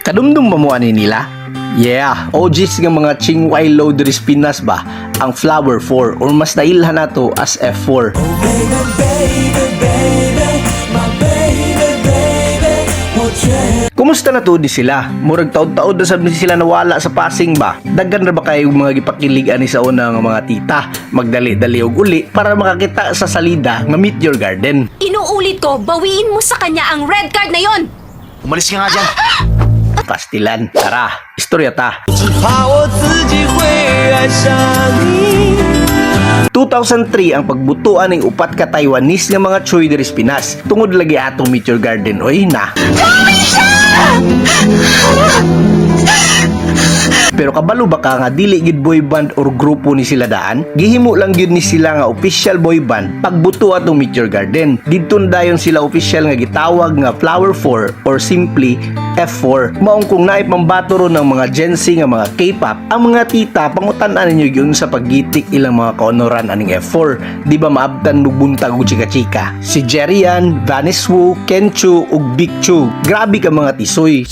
Kadumdum ba mo ani nila? Yeah, OGs ng mga Chingway Loaderies Pinas ba ang Flower 4 or mas nailhan nato as F4. Kumusta na to di sila? Murag taod-taod na sabi sila nawala sa passing ba? Daggan ra ba kayo mga gipakilig ani sa una nga mga tita? Magdali-dali og uli para makakita sa salida nga Meet Your Garden. Inuulit ko, bawiin mo sa kanya ang red card na yon. Umalis ka nga dyan pastilan. Tara, istorya ta. 2003 ang pagbutuan ng upat ka Taiwanese nga mga Choi diris Pinas tungod lagi atong Meteor Garden oy na. Pero kabalo ba ka nga dili gid boy band or grupo ni sila daan? Gihimo lang gyud ni sila nga official boy band pagbuto atong Meet Your Garden. Didto dayon sila official nga gitawag nga Flower 4 or simply F4. Maong kung naay pambato ron ng mga Gen Z nga mga K-pop, ang mga tita pangutan-an ninyo yun sa paggitik ilang mga kaonoran aning F4. Di ba maabtan og buntag og chika-chika? Si Jerian, Vanis Wu, Kenchu ug Big Chu. Grabe ka mga tisoy.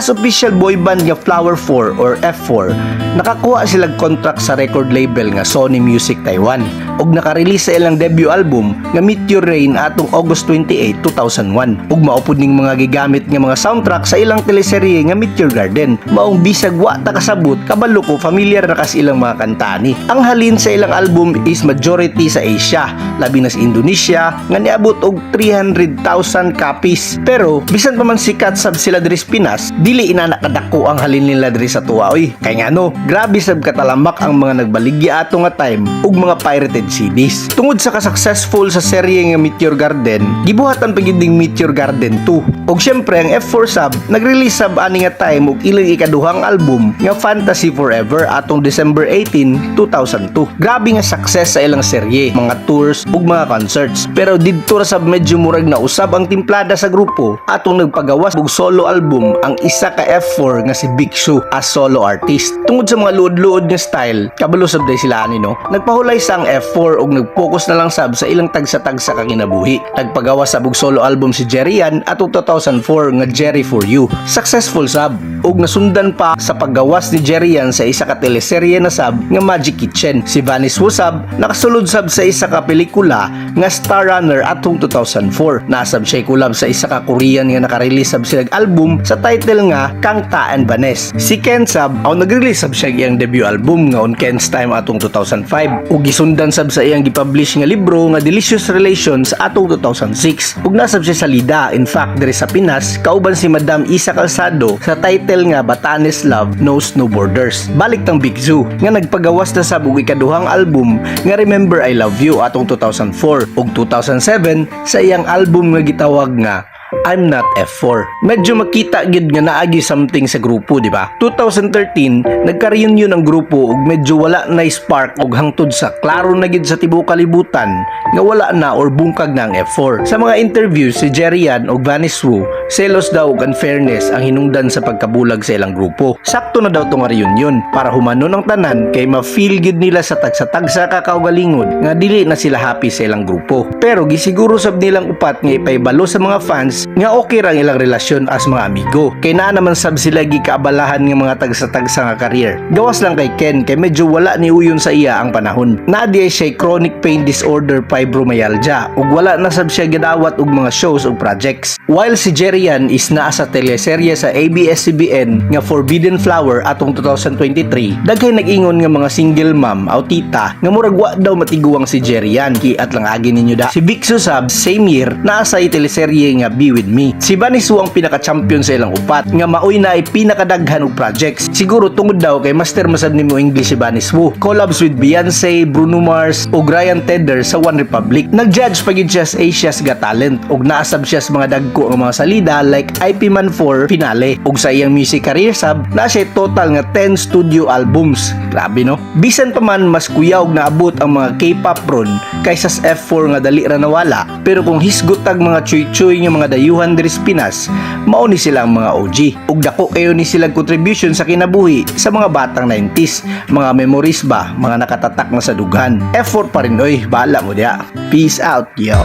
As official boy band nga Flower 4 or F4, nakakuha sila contract sa record label nga Sony Music Taiwan ug nakarelease sa ilang debut album nga Meteor Rain atong August 28, 2001 ug maupod ning mga gigamit nga mga soundtrack sa ilang teleserye nga Meteor Garden. Maong bisag wa ta kasabot kabalo ko familiar na kas ilang mga kanta ni. Ang halin sa ilang album is majority sa Asia, labi na sa Indonesia nga niabot og 300,000 copies. Pero bisan pa man sikat sab sila diri sa Pinas, dili ina nakadako ang halin nila diri sa tuwa oy. Kay nga no, grabe sab katalamak ang mga nagbaligya ato nga time ug mga pirated series. Tungod sa ka-successful sa serye nga Meteor Garden, gibuhatan pa gid Meteor Garden 2. Og syempre ang F4 Sub nag-release sab ani nga time og ilang ikaduhang album nga Fantasy Forever atong December 18, 2002. Grabe nga success sa ilang serye, mga tours ug mga concerts. Pero didto ra sab medyo murag na usab ang timplada sa grupo atong nagpagawas og solo album ang isa ka F4 nga si Big Shoe as solo artist. Tungod sa mga luod-luod nga style, kabalo sab sila ani no. Nagpahulay sang F4 4 og nag-focus na lang sab sa ilang tagsa-tagsa ka kinabuhi. Nagpagawa sa og solo album si Jerry Yan at 2004 nga Jerry For You. Successful sab og nasundan pa sa paggawas ni Jerry Yan sa isa ka teleserye na sab nga Magic Kitchen. Si Vanis Wusab nakasulod sab sa isa ka pelikula nga Star Runner atong 2004. Nasab siya kulab sa isa ka Korean nga nakarelease sab silang album sa title nga Kang Taan Banes. Si Ken sab aw nag-release sab siya iyang debut album nga on Ken's Time atong 2005 ug gisundan sa sab sa iyang gipublish nga libro nga Delicious Relations atong 2006 ug nasab siya sa Lida. In fact diri sa Pinas kauban si Madam Isa Calzado sa title nga Batanes Love Knows No Borders. Balik tang Big Zoo nga nagpagawas na sab og ikaduhang album nga Remember I Love You atong 2004 ug 2007 sa iyang album nga gitawag nga I'm not F4. Medyo makita gid nga naagi something sa grupo, di ba? 2013, nagka-reunion ang grupo ug medyo wala na spark ug hangtod sa klaro na gid sa tibuok kalibutan nga wala na or bungkag na ang F4. Sa mga interviews si Jerry Yan ug Vanis Wu, selos daw ug unfairness ang hinungdan sa pagkabulag sa ilang grupo. Sakto na daw tong reunion para humanon ang tanan kay ma-feel gid nila sa tagsa-tagsa kakaugalingod nga dili na sila happy sa ilang grupo. Pero gisiguro sab nilang upat nga ipaybalo sa mga fans nga okay ra ang ilang relasyon as mga amigo. Kay naa naman sab sila gikaabalahan nga mga tagsa-tagsa nga career. Gawas lang kay Ken kay medyo wala ni uyon sa iya ang panahon. Nadia siya chronic pain disorder fibromyalgia ug wala na sab siya gidawat og mga shows ug projects. While si Jerian is naa sa teleserye sa ABS-CBN nga Forbidden Flower atong 2023, daghay nag-ingon nga mga single mom aw tita nga murag wa daw matiguang si Jerian ki at lang agi ninyo da. Si Bixu Sab same year naa sa teleserye nga Be With Me. Si Vanisu ang pinaka-champion sa ilang upat nga maoy na ay pinakadaghan og projects. Siguro tungod daw kay master masab nimo English si Vanisu. Collabs with Beyonce, Bruno Mars ug Ryan Tedder sa One Republic. Nag-judge pagid siya sa Asia's Got Talent ug naasab siya sa mga dagko nga mga salida like IP Man 4 finale. Ug sa iyang music career sab na siya total nga 10 studio albums. Grabe no? Bisan pa man mas kuyaw na abot ang mga K-pop ron kaysa sa F4 nga dali ra nawala. Pero kung hisgot mga chuy-chuy nga mga dayuhan diri sa Pinas mao ni sila ang mga OG ug dako kayo ni silang contribution sa kinabuhi sa mga batang 90s mga memories ba? Mga nakatatak na sa dughan. F4 pa rin oy bahala mo dia peace out yo.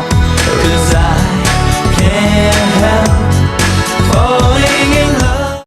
Cause I can't help going in